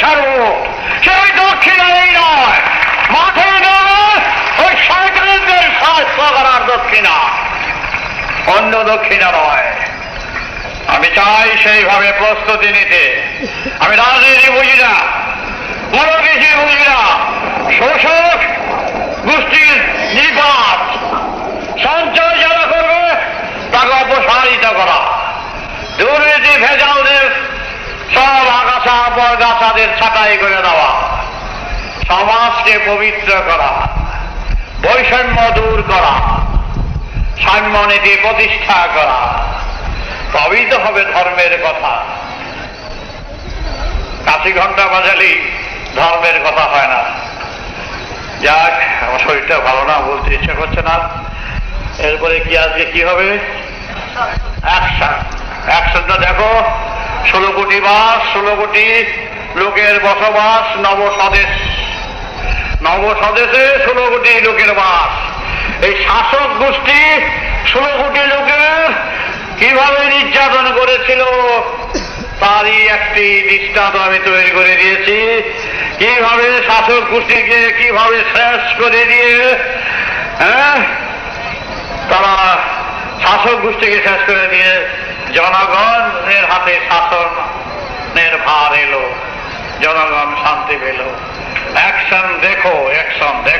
সে ওই নয় ওই করার দক্ষিণা। অন্য দক্ষিণা নয়। আমি চাই সেইভাবে প্রস্তুতি নিতে। আমি রাজনীতি বুঝি না। কোনো কিছু বুঝি না। শোষক গোষ্ঠীর নিপাত সঞ্চয় যারা করবে, তাকে অপসারিত করা। দুর্নীতি আগাছা বরগাছাদের ছাঁটাই করে দেওয়া। সমাজকে পবিত্র করা। বৈষম্য দূর করা। সাম্যনীতি প্রতিষ্ঠা করা। তবেই তো হবে ধর্মের কথা। কাশি ঘণ্টা বাজালেই ধর্মের কথা হয় না। যাক, আমার শরীরটা ভালো না, বলতে ইচ্ছে করছে না। এরপরে কি আজকে কি হবে? অ্যাকশন অ্যাকশনটা দেখো। ষোলো কোটি বাস, ষোলো কোটি লোকের বসবাস নব স্বদেশ নব স্বদেশে ষোলো কোটি লোকের বাস। এই শাসক গোষ্ঠী ষোলো কোটি লোকের কীভাবে নির্যাতন করেছিল, তারই একটি দৃষ্টান্ত আমি তৈরি করে দিয়েছি। কীভাবে শাসক গোষ্ঠীকে কীভাবে শেষ করে দিয়ে হ্যাঁ? তারা শাসক গোষ্ঠীকে শেষ করে দিয়ে জনগণের হাতে এলো জনগণ শান্তি পেল। অ্যাকশন দেখো অ্যাকশন দেখো।